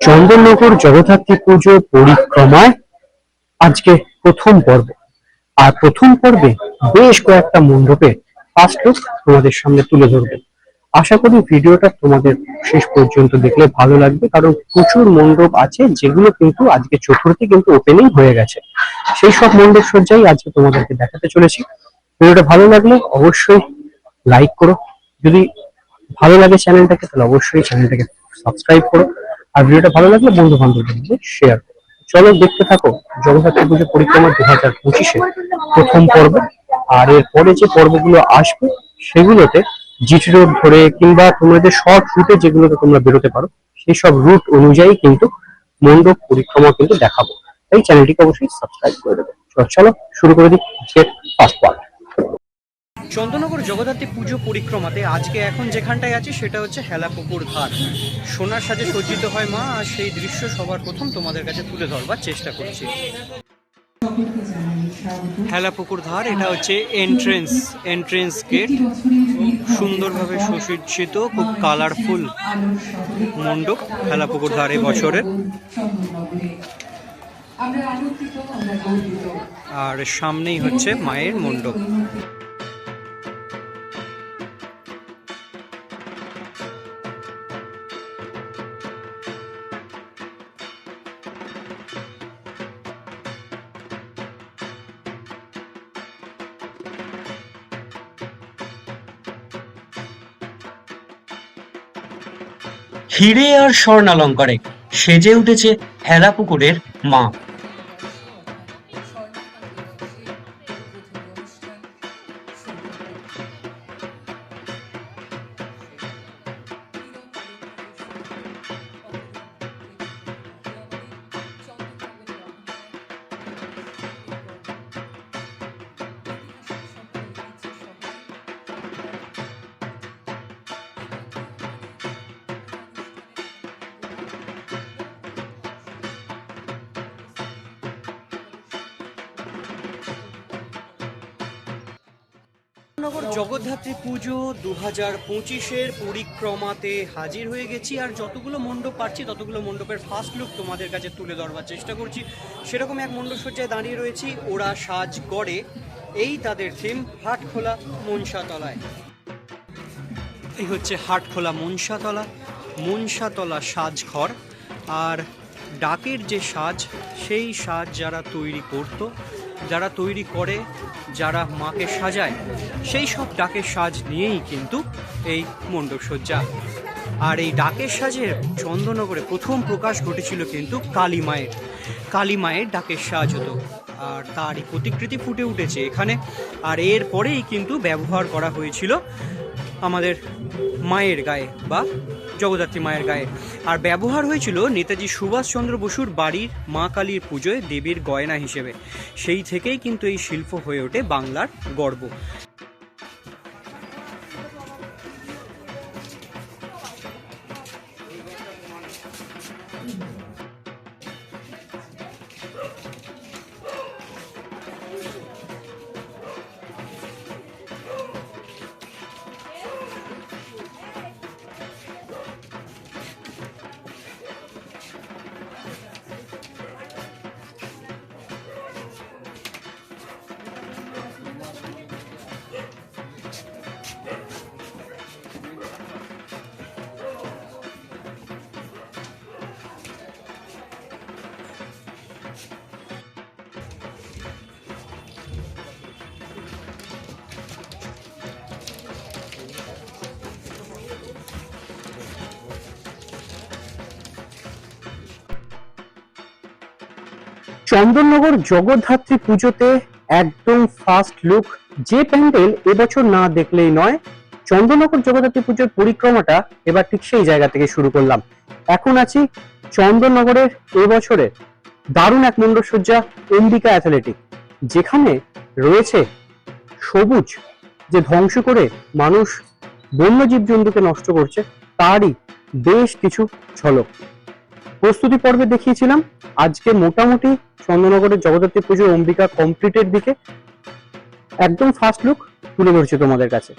চন্দননগর জগদ্ধাত্রী পুজো পরিক্রমায় আজকে প্রথম পর্ব। আর প্রথম পর্বে বেশ কয়েকটা মণ্ডপে ফার্স্ট লুক তোমাদের সামনে তুলে ধরবে। আশা করি ভিডিওটা তোমাদের শেষ পর্যন্ত দেখলে ভালো লাগবে, কারণ প্রচুর মণ্ডপ আছে যেগুলো কিন্তু আজকে চতুর্থী কিন্তু ওপেনিং হয়ে গেছে। সেই সব মণ্ডপ সজ্জাই আজকে তোমাদেরকে দেখাতে চলেছি। ভিডিওটা ভালো লাগলে অবশ্যই লাইক করো। যদি ভালো লাগে চ্যানেলটাকে তাহলে অবশ্যই চ্যানেলটাকে সাবস্ক্রাইব করো। আর ভিডিওটা ভালো লাগলে বন্ধু বান্ধবদের মধ্যে শেয়ার করো। চলো দেখতে থাকো, জগদ্ধাত্রী পুজো পরিক্রমা দু হাজার পঁচিশে প্রথম পর্ব। আর এর পরে যে পর্বগুলো আসবে, সেগুলোতে জিটি রোড ধরে কিংবা তোমাদের শর্ট রুটে যেগুলোতে তোমরা বেরোতে পারো, সেই সব রুট অনুযায়ী কিন্তু মণ্ডপ পরিক্রমা কিন্তু দেখাবো। তাই চ্যানেলটিকে অবশ্যই সাবস্ক্রাইব করে দেবে। চলো, শুরু করে দিই ফার্স্ট পার্ট চন্দননগর জগদ্ধাত্রী পুজো পরিক্রমাতে আজকে এখন যেখানটায় আছি সেটা হচ্ছে হেলাপুকুর ঘাট। সোনার সাজে সজ্জিত হয় মা, আর সেই দৃশ্য সবার প্রথম তোমাদের কাছে তুলে ধরবার চেষ্টা করছি। হেলাপুকুর ধার এটা হচ্ছে এন্ট্রেন্স এন্ট্রেন্স গেট সুন্দরভাবে সুসজ্জিত, খুব কালারফুল মণ্ডপ হেলাপুকুর ধার বছরের। আর সামনেই হচ্ছে মায়ের মণ্ডপ। হিরে আর স্বর্ণালঙ্কারে সেজে উঠেছে হেলা পুকুরের মা। নগর জগদ্ধাত্রী পুজো দু হাজার পঁচিশের পরিক্রমাতে হাজির হয়ে গেছি। আর যতগুলো মণ্ডপ পাচ্ছি ততগুলো মণ্ডপের ফার্স্ট লুক তোমাদের কাছে তুলে ধরবার চেষ্টা করছি। সেরকম এক মণ্ডপ সজ্জায় দাঁড়িয়ে রয়েছি ওরা সাজ করে এই তাদের থিম হাটখোলা মনসাতলায়। এই হচ্ছে হাটখোলা মনসাতলা মনসাতলা সাজঘর। আর ডাকের যে সাজ, সেই সাজ যারা তৈরি করত যারা তৈরি করে, যারা মাকে সাজায়, সেই সব ডাকের সাজ নিয়েই কিন্তু এই মণ্ডপসজ্জা আর এই ডাকের সাজের চন্দননগরে প্রথম প্রকাশ ঘটেছিল কিন্তু কালী মায়ের। কালী মায়ের ডাকের সাজ হতো। আর তারই প্রতিকৃতি ফুটে উঠেছে এখানে। আর এর পরেই কিন্তু ব্যবহার করা হয়েছিল আমাদের মায়ের গায়ে বা জগদ্ধাত্রী মায়ের গায়ে। আর ব্যবহার হয়েছিল নেতাজি সুভাষচন্দ্র বসুর বাড়ির মা কালীর পুজোয় দেবীর গয়না হিসেবে। সেই থেকেই কিন্তু এই শিল্প হয়ে ওঠে বাংলার গর্ব। চন্দননগর জগদ্ধাত্রী পুজোতে একদম ফার্স্ট লুক যে প্যান্ডেল এবছর না দেখলেই নয়, চন্দননগর জগদ্ধাত্রী পুজোর পরিক্রমাটা এবার ঠিক সেই জায়গা থেকে শুরু করলাম। এখন আছি চন্দননগরের এবছরের দারুণ এক মণ্ডপসজ্জা অম্বিকা অ্যাথলেটিক, যেখানে রয়েছে সবুজ যে ধ্বংস করে মানুষ বন্য জীবজন্তুকে নষ্ট করছে, তারই বেশ কিছু ঝলক। প্রস্তুতি পর্বে দেখিয়েছিলাম। আজকে মোটামুটি চন্দ্রনগরের জগদ্ধাত্রী পুজো অম্বিকা কমপ্লিটের দিকে। একদম ফার্স্ট লুক তুলে ধরছি তোমাদের কাছে।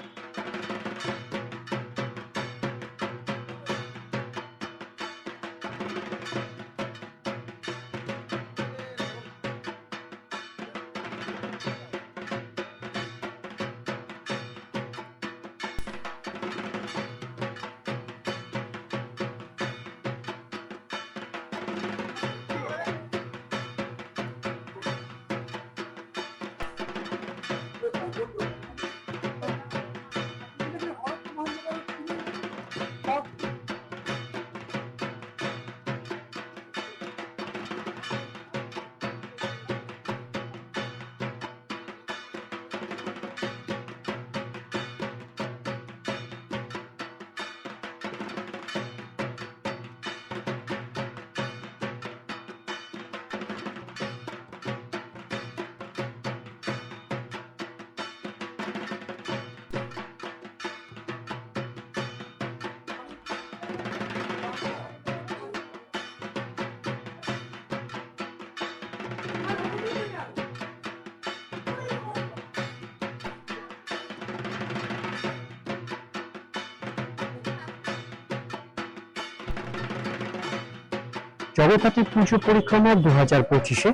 জগদ্ধাত্রী পুজো পরিক্রমা দু হাজার পঁচিশে।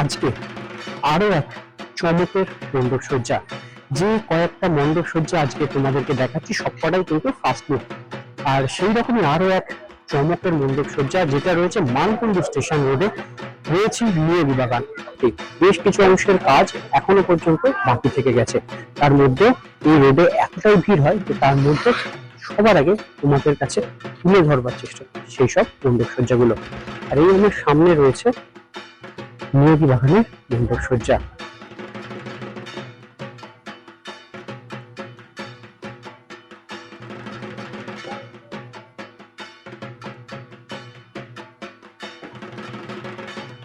আজকে আরও এক চমকের মণ্ডপ সজ্জা যে কয়েকটা মণ্ডপ সজ্জা আজকে তোমাদেরকে দেখাচ্ছি, সবকটাই কিন্তু ফার্স্ট লুক আর সেই রকমই আরও এক চমকের মণ্ডপ সজ্জা যেটা রয়েছে মানকুণ্ডু স্টেশন রোডে। রয়েছে নিয়ে বিভাগান। বেশ কিছু অংশের কাজ এখনও পর্যন্ত বাকি থেকে গেছে। তার মধ্যে এই রোডে এতটাই ভিড় হয় যে তার মধ্যে সবার আগে তোমাদের কাছে তুলে ধরবার চেষ্টা করি সেই সব মণ্ডপ সজ্জাগুলো আর এই আমার সামনে রয়েছে নিয়োগী বাগানের মণ্ডপ সজ্জা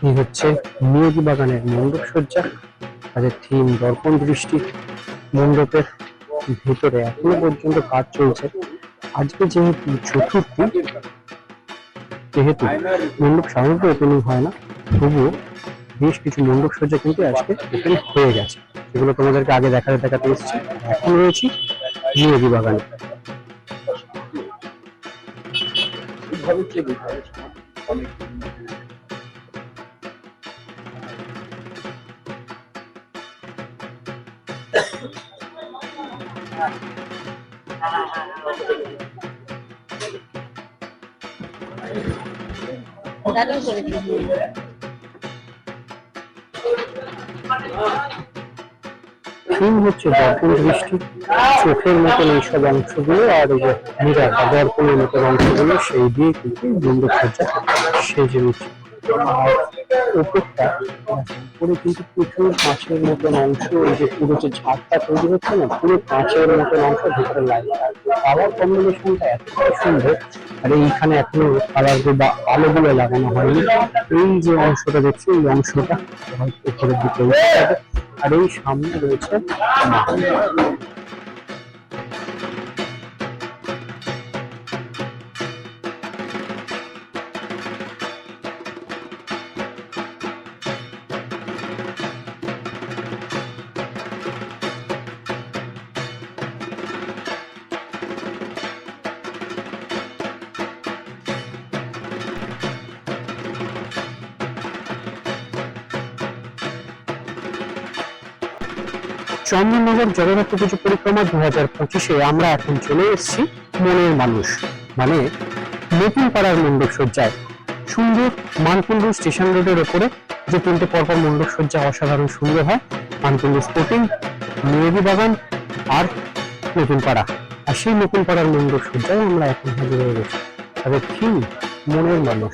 এই হচ্ছে নিয়োগী বাগানের মণ্ডপ সজ্জা তাদের থিম দর্পণ দৃষ্টি। মণ্ডপের ভেতরে এখনও পর্যন্ত কাজ চলছে। আজকে যেহেতু চতুর্থী, যেহেতু মণ্ডপ সাধারণত ওপেনিং হয় না, তবুও বেশ কিছু মণ্ডপ সজ্জা কিন্তু আজকে ওপেন হয়ে গেছে। সেগুলো তোমাদেরকে আগে দেখাতে দেখাতে এসেছি। এখন রয়েছি নিয়োগী বাগানে। চোখের মতন এইসব অংশগুলো আর এই যে মিরার বা দর্পণের মতন অংশগুলো, সেই দিয়ে কিন্তু উঠছে। আর ওপরটা উপরে কিন্তু প্রচুর কাঁচের মতন অংশ, এই যে পুরো যে ঝাড়টা তৈরি হচ্ছে না, পুরো কাঁচের মতন অংশ ভিতরে লাগে। কালার কম্বিনেশনটা এতটাই সুন্দর, আর এইখানে এখনও কালার বা আলোগুলো লাগানো হয়নি। এই যে অংশটা দেখছি, এই অংশটা উপরের দিকে আর এই সামনে রয়েছে চন্দননগর জগন্নাথ পুজো পরিক্রমা দু হাজার পঁচিশে আমরা এখন চলে এসেছি মনের মানুষ মানে নতুন পাড়ার মণ্ডপ সজ্জায়। সুন্দর মানকুণ্ডু স্টেশন রোডের ওপরে যে তিনটে পরপর মণ্ডপ সজ্জা অসাধারণ সুন্দর হয়, মানকুণ্ডু স্পোর্টিং নিয়োগী বাগান আর নতুন পাড়া। আর সেই নতুন পাড়ার মণ্ডপ সজ্জায় আমরা এখন হাজির হয়ে গেছি। তাদের থিম মনের মানুষ?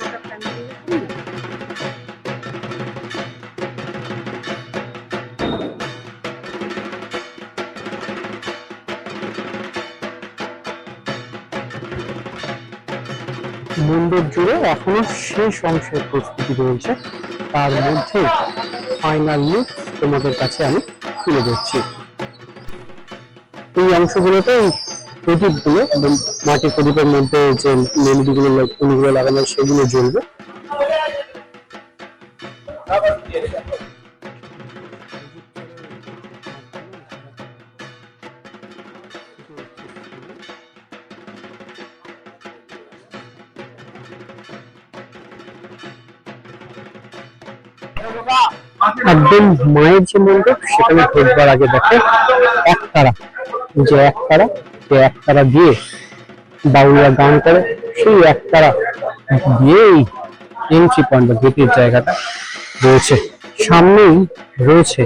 এখনও শেষ অংশের প্রস্তুতি রয়েছে। তার মধ্যে ফাইনাল লুক তোমাদের কাছে আমি তুলে ধরছি। এই অংশগুলোতে প্রদীপগুলো মাটির প্রদীপের মধ্যে যে মেলুডিগুলো গুলো লাগানো সেগুলো জ্বলবে। একদম মায়ের যে মণ্ডপ সেখানে ঢোকবার আগে দেখো একতারা যে একতারা সে একতারা দিয়ে বাউলা গান করে, সেই একতারা দিয়েই এন্ট্রি পয়েন্ট বা গেটের জায়গাটা রয়েছে, সামনেই রয়েছে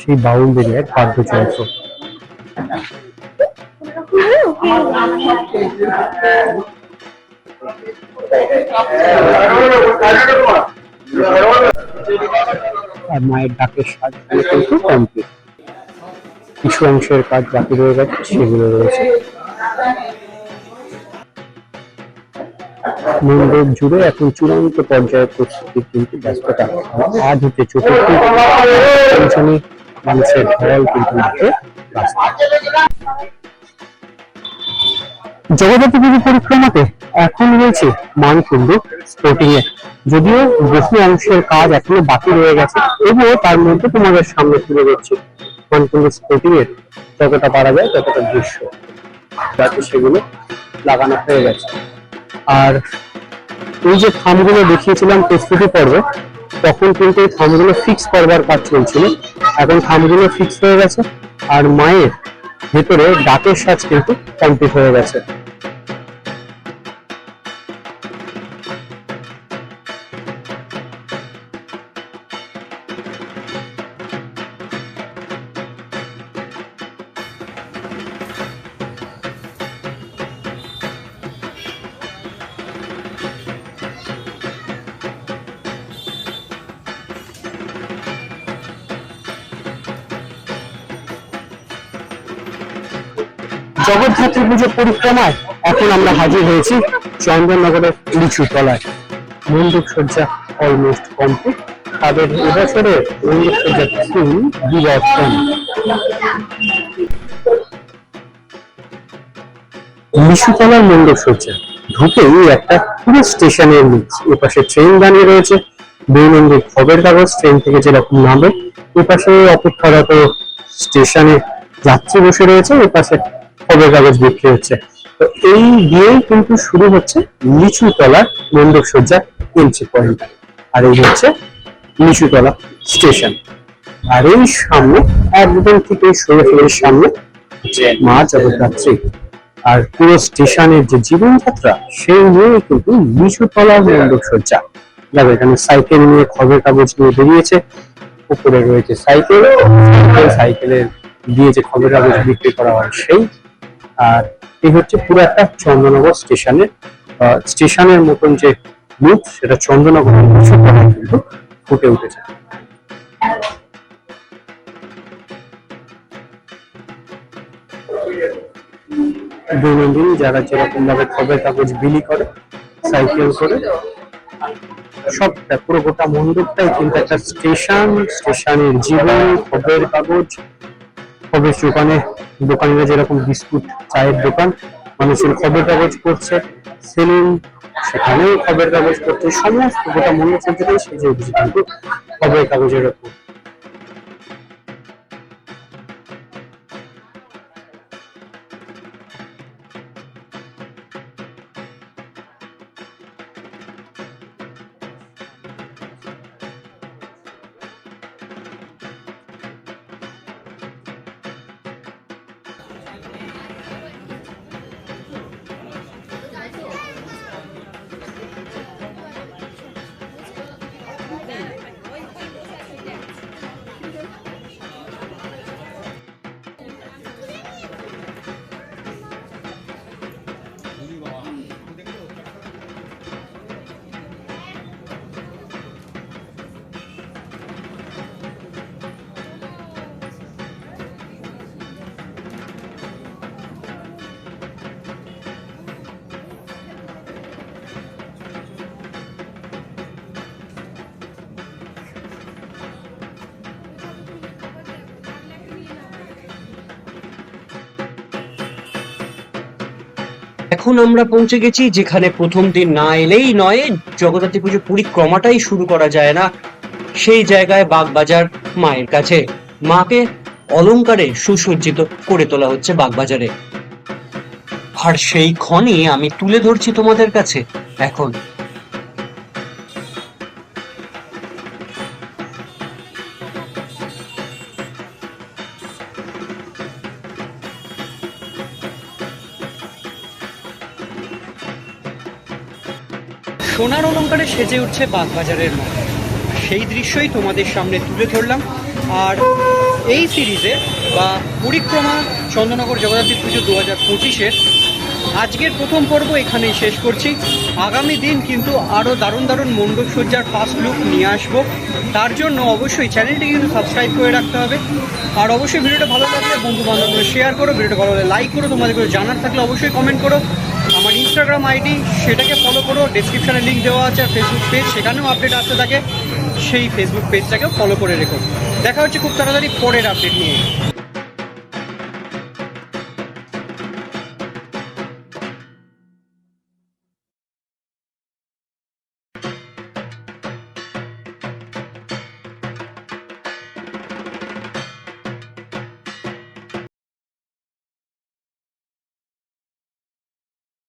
সেই বাউলদের এক বাদ্যযন্ত্র। আর মায়ের ডাকের সাজগুলো কিন্তু কমপ্লিট কিছু অংশের কাজ বাকি রয়ে গেছে, সেগুলো রয়েছে। মন্ডপ জুড়ে এখন চূড়ান্ত পর্যায়ে প্রস্তুতির কিন্তু ব্যস্ততা। আজ হচ্ছে চতুর্থী। মানুষের ঢল কিন্তু মাঠে রাস্তায় জগদ্ধাত্রী পুজো পরিক্রমাতে এখন রয়েছে মানকুণ্ড স্পোর্টিং এ। যদিও বহু অংশের কাজ এখনও বাকি রয়ে গেছে, তবুও তার মধ্যে তোমাদের সামনে তুলে ধরছি। মানকুণ্ড স্পোর্টিং এর যতটা পারা যায়, ততটা দৃশ্য। যাতে সেগুলো লাগানো হয়ে গেছে। আর এই যে থামগুলো দেখিয়েছিলাম প্রস্তুতি পর্বে, তখন কিন্তু এই থামগুলো ফিক্স করবার কাজ চলছিল। এখন থামগুলো ফিক্স হয়ে গেছে, আর মায়ের ভেতরে ডাকের সাজ কিন্তু কমপ্লিট হয়ে গেছে। জগদ্ধাত্রী পুজো পরিক্রমায় এখন আমরা হাজির হয়েছি চন্দননগরের লিচু তলায়। মন্ডপ সজ্জা অলমোস্ট কমপ্লিট তাদের এবছরে মন্ডপ সজ্জার থিম বিবর্তন লিচুতলার মন্ডপ সজ্জা। ঢুকেই একটা পুরো স্টেশনের নিচ। এপাশে ট্রেন দাঁড়িয়ে রয়েছে। দৈনন্দিন খবরের কাগজ ট্রেন থেকে যেরকম নামে। এপাশে অপেক্ষারত স্টেশনে যাত্রী বসে রয়েছে। এপাশে খবরের কাগজ বিক্রি হচ্ছে। তো এই দিয়েই কিন্তু শুরু হচ্ছে লিচুতলা মণ্ডপ সজ্জা এন্ট্রি পয়েন্ট আর এই হচ্ছে লিচুতলা স্টেশন আর এই সামনে, একদম থেকে সৈয়দপুরের সামনে হচ্ছে মা জগদ্ধাত্রী। আর পুরো স্টেশনের যে জীবনযাত্রা, সেই নিয়ে কিন্তু লিচুতলার মণ্ডপ সজ্জা দেখো, এখানে সাইকেল নিয়ে খবরের কাগজ নিয়ে বেরিয়েছে। উপরে রয়েছে সাইকেল সাইকেল সাইকেলের দিয়ে যে খবরের কাগজ বিক্রি করা হয়, সেই আর এই হচ্ছে পুরো একটা চন্দ্রনগর স্টেশনের স্টেশনের মতন যে লুক সেটা চন্দ্রনগর কিন্তু ফুটে উঠেছে। দৈনন্দিন যারা যেরকম ভাবে খবরের কাগজ বিলি করে, সাইকেল করে, সবটা, পুরো গোটা মণ্ডপটাই কিন্তু একটা স্টেশন, স্টেশনের জীবন খবরের কাগজ খবরের দোকানে দোকানিরা যেরকম বিস্কুট, চায়ের দোকান মানুষের খবর কাগজ করছে সেলুন সেখানেও খবরের কাগজ করছে সমস্ত গোটা মণ্ডপ সজ্জাটাই সেজে উঠেছে কিন্তু খবরের কাগজের ওপর। এখন আমরা পৌঁছে গেছি, যেখানে প্রথম দিন না এলেই নয়, জগদ্ধাত্রী পুজো পরিক্রমাটাই শুরু করা যায় না। সেই জায়গায় বাগবাজার মায়ের কাছে। মাকে অলঙ্কারে সুসজ্জিত করে তোলা হচ্ছে বাগবাজারে। আর সেই ক্ষণই আমি তুলে ধরছি তোমাদের কাছে। এখন সোনার অলঙ্কারে সেজে উঠছে বাগবাজারের মা সেই দৃশ্যই তোমাদের সামনে তুলে ধরলাম। আর এই সিরিজে বা পরিক্রমা চন্দ্রনগর জগদ্ধাত্রী পুজো দু হাজার পঁচিশের আজকের প্রথম পর্ব এখানেই শেষ করছি। আগামী দিন কিন্তু আরও দারুণ দারুণ মণ্ডপসজ্জার ফার্স্ট লুক নিয়ে আসব। তার জন্য অবশ্যই চ্যানেলটি কিন্তু সাবস্ক্রাইব করে রাখতে হবে। আর অবশ্যই ভিডিওটা ভালো লাগলে বন্ধু বান্ধবরা শেয়ার করো, ভিডিওটা ভালো লাগলে লাইক করো। তোমাদের জানার থাকলে অবশ্যই কমেন্ট করো। আমার ইনস্টাগ্রাম আইডি, সেটাকে ফলো করো ডিসক্রিপশানে লিঙ্ক দেওয়া আছে আর ফেসবুক পেজ সেখানেও আপডেট আসতে থাকে। সেই ফেসবুক পেজটাকেও ফলো করে রেখো। দেখা হচ্ছে খুব তাড়াতাড়ি পরের আপডেট নিয়ে।